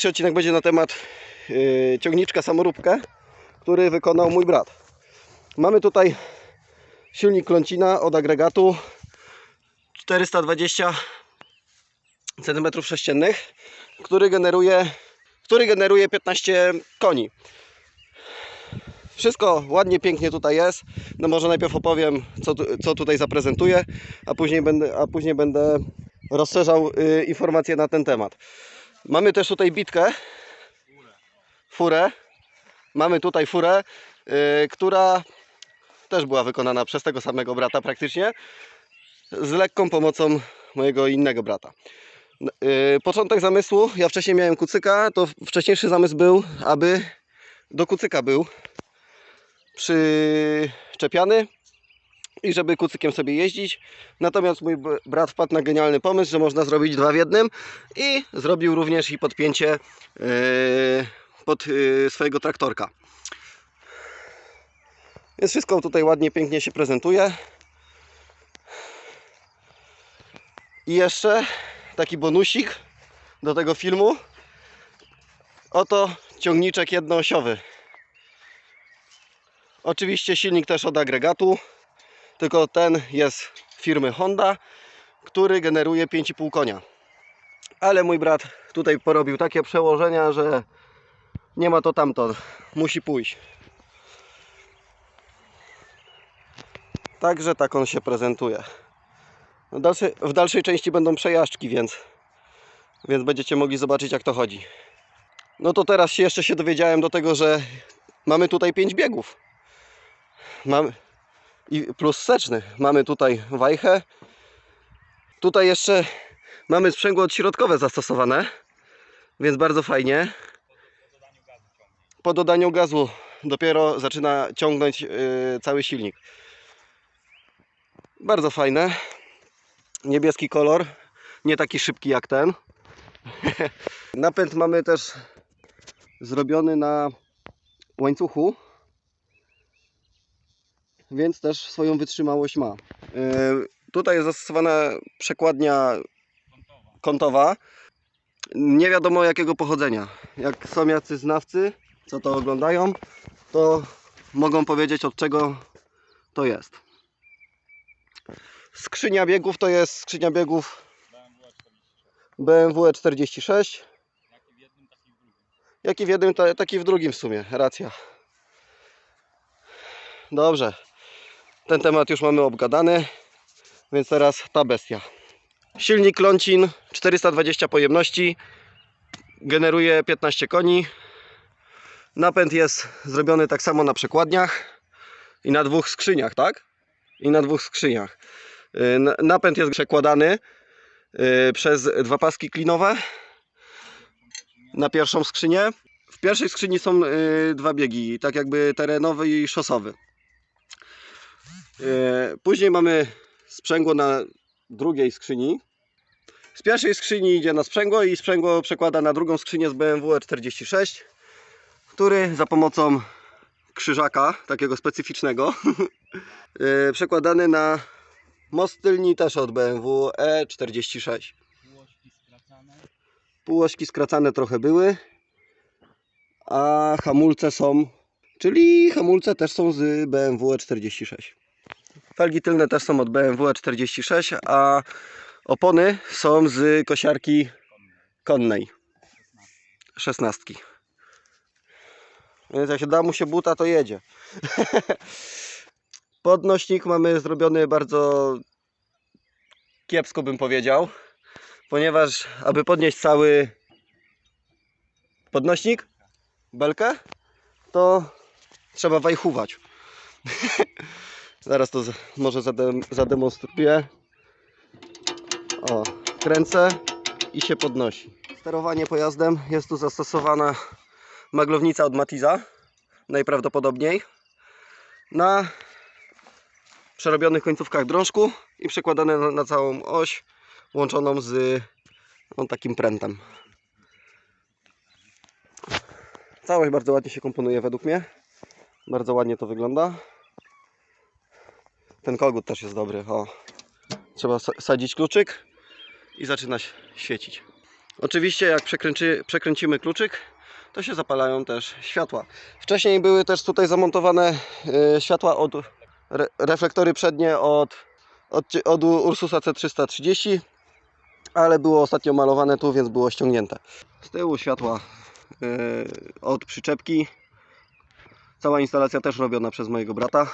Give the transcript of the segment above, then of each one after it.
Dzisiejszy odcinek będzie na temat yy, ciągniczka samoróbkę, który wykonał mój brat. Mamy tutaj silnik Klącina od agregatu 420 cm3, który generuje, który generuje 15 koni. Wszystko ładnie, pięknie tutaj jest. No może najpierw opowiem, co, co tutaj zaprezentuję, a później będę, a później będę rozszerzał y, informacje na ten temat. Mamy też tutaj bitkę, furę. Mamy tutaj furę, y, która też była wykonana przez tego samego brata praktycznie, z lekką pomocą mojego innego brata. Y, Początek zamysłu, ja wcześniej miałem kucyka, to wcześniejszy zamysł był, aby do kucyka był przyczepiany i żeby kucykiem sobie jeździć. Natomiast mój brat wpadł na genialny pomysł, że można zrobić dwa w jednym i zrobił również i podpięcie yy, pod yy, swojego traktorka. Więc wszystko tutaj ładnie, pięknie się prezentuje. I jeszcze taki bonusik do tego filmu. Oto ciągniczek jednoosiowy. Oczywiście silnik też od agregatu, tylko ten jest firmy Honda, który generuje 5,5 konia. Ale mój brat tutaj porobił takie przełożenia, że nie ma to tamto, musi pójść. Także tak on się prezentuje. W dalszej, w dalszej części będą przejażdżki, więc, więc będziecie mogli zobaczyć jak to chodzi. No to teraz jeszcze się dowiedziałem do tego, że mamy tutaj 5 biegów. Mamy i plus wsteczny. Mamy tutaj wajchę. Tutaj jeszcze mamy sprzęgło odśrodkowe zastosowane, więc bardzo fajnie. Po dodaniu gazu dopiero zaczyna ciągnąć yy, cały silnik. Bardzo fajne. Niebieski kolor, nie taki szybki jak ten. Napęd mamy też zrobiony na łańcuchu więc też swoją wytrzymałość ma. Yy, Tutaj jest zastosowana przekładnia kątowa. Nie wiadomo jakiego pochodzenia. Jak są jacy znawcy, co to oglądają, to mogą powiedzieć od czego to jest. Skrzynia biegów to jest skrzynia biegów BMW E46. Jak i w jednym, ta- tak i w drugim w sumie. Racja. Dobrze. Ten temat już mamy obgadany, więc teraz ta bestia. Silnik Lącin 420 pojemności, generuje 15 koni. Napęd jest zrobiony tak samo na przekładniach i na dwóch skrzyniach, tak? I na dwóch skrzyniach. N- Napęd jest przekładany yy, przez dwa paski klinowe na pierwszą skrzynię. W pierwszej skrzyni są yy, dwa biegi, tak jakby terenowy i szosowy. E, Później mamy sprzęgło na drugiej skrzyni. Z pierwszej skrzyni idzie na sprzęgło i sprzęgło przekłada na drugą skrzynię z BMW E46, który za pomocą krzyżaka, takiego specyficznego, e, przekładany na most tylni też od BMW E46. Półośki skracane. Półośki skracane trochę były, a hamulce są, czyli hamulce też są z BMW E46. Felgi tylne też są od BMW E46, a opony są z kosiarki konnej 16. Więc jak się da mu się buta, to jedzie. Podnośnik mamy zrobiony bardzo kiepsko bym powiedział, ponieważ aby podnieść cały podnośnik, belkę, to trzeba wajchować. Zaraz to może zadem, zademonstruję. O, kręcę i się podnosi. Sterowanie pojazdem jest tu zastosowana maglownica od Matiza, najprawdopodobniej, na przerobionych końcówkach drążku i przekładane na, na całą oś, łączoną z no, takim prętem. Całość bardzo ładnie się komponuje według mnie. Bardzo ładnie to wygląda. Ten kogut też jest dobry. O. Trzeba sa- sadzić kluczyk i zaczyna świecić. Oczywiście jak przekręci, przekręcimy kluczyk, to się zapalają też światła. Wcześniej były też tutaj zamontowane e, światła od re, reflektory przednie od, od, od Ursusa C330, ale było ostatnio malowane tu, więc było ściągnięte. Z tyłu światła e, od przyczepki. Cała instalacja też robiona przez mojego brata.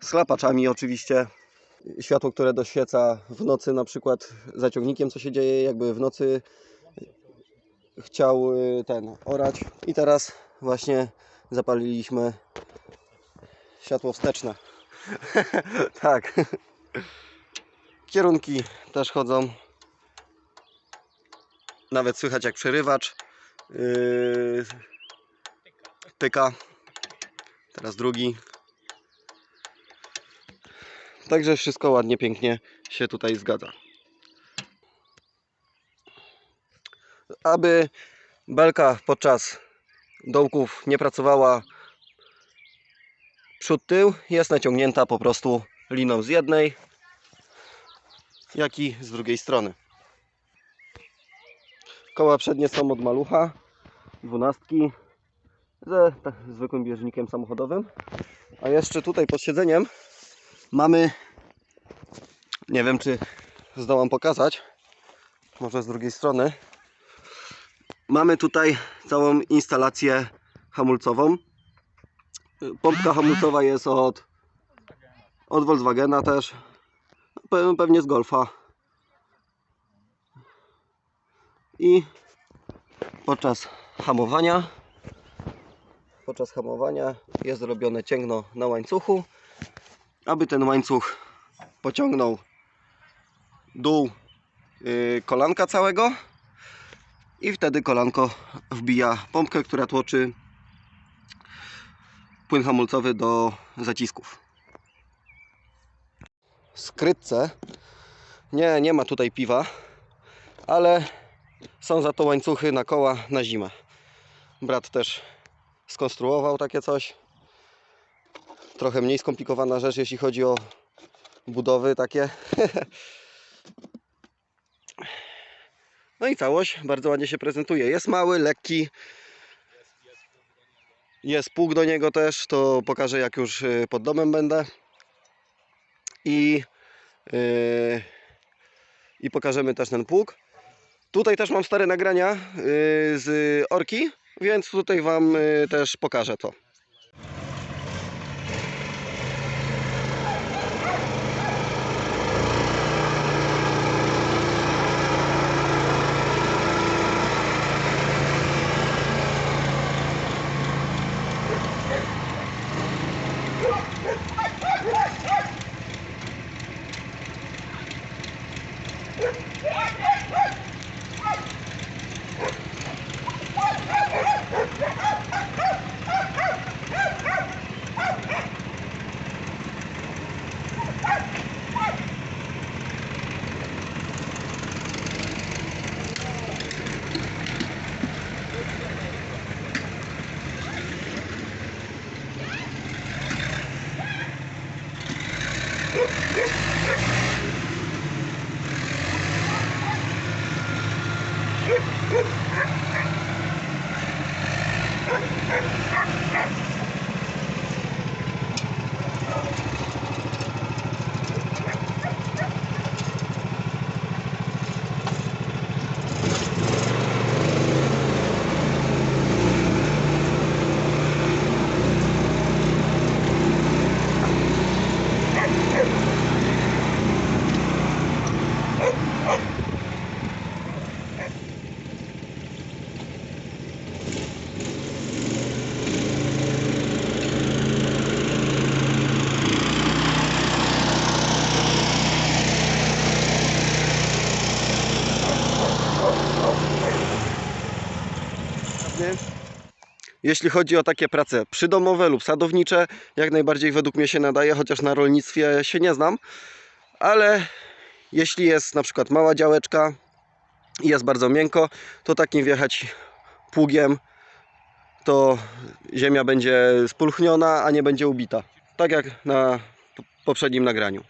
Z chlapaczami oczywiście. Światło, które doświeca w nocy na przykład zaciągnikiem, co się dzieje, jakby w nocy chciał y, ten orać i teraz właśnie zapaliliśmy światło wsteczne. tak. Kierunki też chodzą. Nawet słychać jak przerywacz yy, tyka. Teraz drugi. Także wszystko ładnie, pięknie się tutaj zgadza. Aby belka podczas dołków nie pracowała przód tył, jest naciągnięta po prostu liną z jednej, jak i z drugiej strony. Koła przednie są od malucha, dwunastki, ze tak, zwykłym bieżnikiem samochodowym. A jeszcze tutaj pod siedzeniem mamy, nie wiem czy zdołam pokazać, może z drugiej strony, mamy tutaj całą instalację hamulcową. Pompka hamulcowa jest od, od Volkswagena też, Pe- pewnie z Golfa. I podczas hamowania podczas hamowania jest zrobione cięgno na łańcuchu, aby ten łańcuch pociągnął dół yy, kolanka całego i wtedy kolanko wbija pompkę, która tłoczy płyn hamulcowy do zacisków. Skrytce nie, nie ma tutaj piwa, ale są za to łańcuchy na koła na zimę. Brat też skonstruował takie coś. Trochę mniej skomplikowana rzecz, jeśli chodzi o budowy takie. No i całość bardzo ładnie się prezentuje. Jest mały, lekki. Jest pług do niego też, to pokażę jak już y, pod domem będę. I, yy, i pokażemy też ten pług. Tutaj też mam stare nagrania yy, z Orki, więc tutaj Wam y, też pokażę to. Jeśli chodzi o takie prace przydomowe lub sadownicze, jak najbardziej według mnie się nadaje, chociaż na rolnictwie się nie znam. Ale jeśli jest na przykład mała działeczka i jest bardzo miękko, to takim wjechać pługiem, to ziemia będzie spulchniona, a nie będzie ubita. Tak jak na poprzednim nagraniu.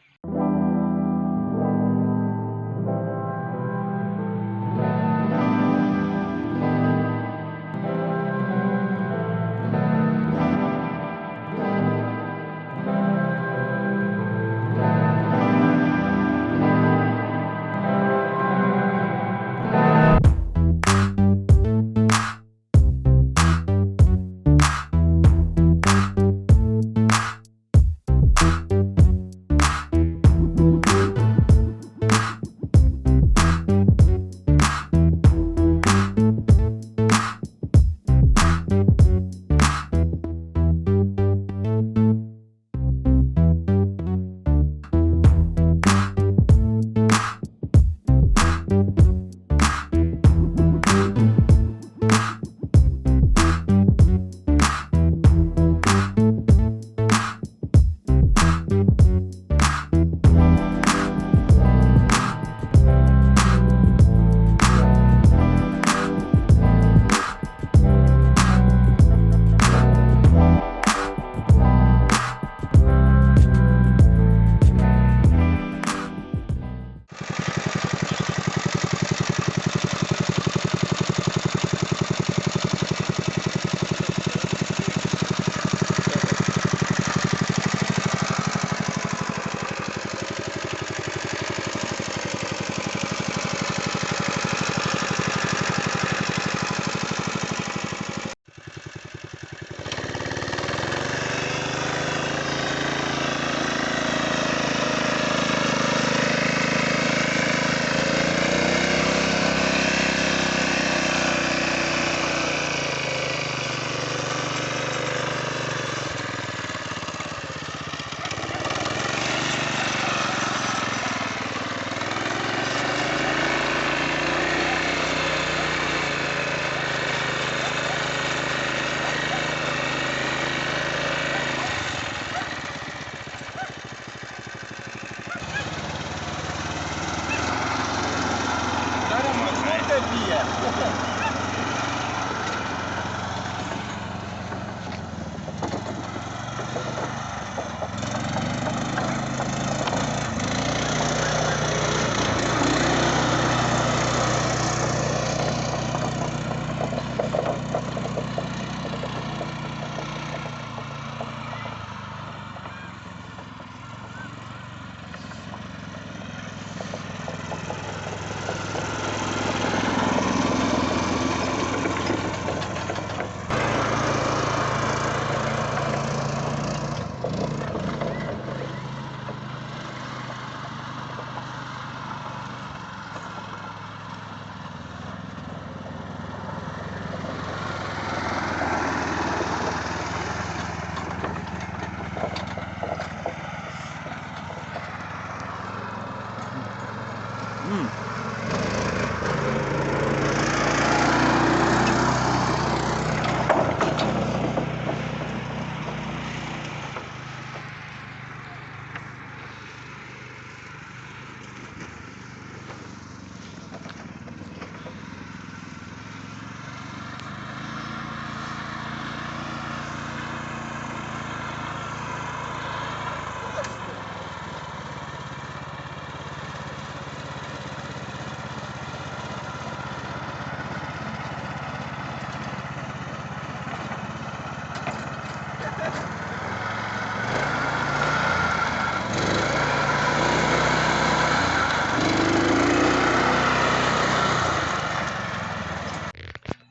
good, good. Mm.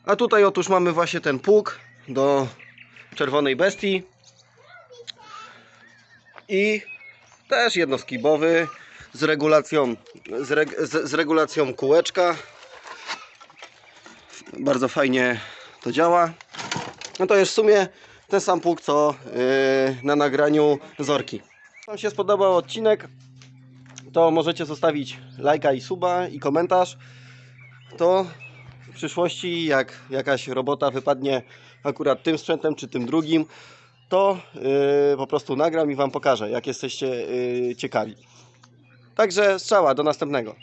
A tutaj otóż mamy właśnie ten pług do czerwonej bestii. I też jednoskibowy z regulacją, z, reg, z, z regulacją kółeczka. Bardzo fajnie to działa. No to jest w sumie ten sam pług co yy, na nagraniu Zorki. Wam się spodobał odcinek, to możecie zostawić lajka i suba i komentarz. To w przyszłości, jak jakaś robota wypadnie akurat tym sprzętem czy tym drugim, to yy, po prostu nagram i Wam pokażę, jak jesteście yy, ciekawi. Także strzała, do następnego.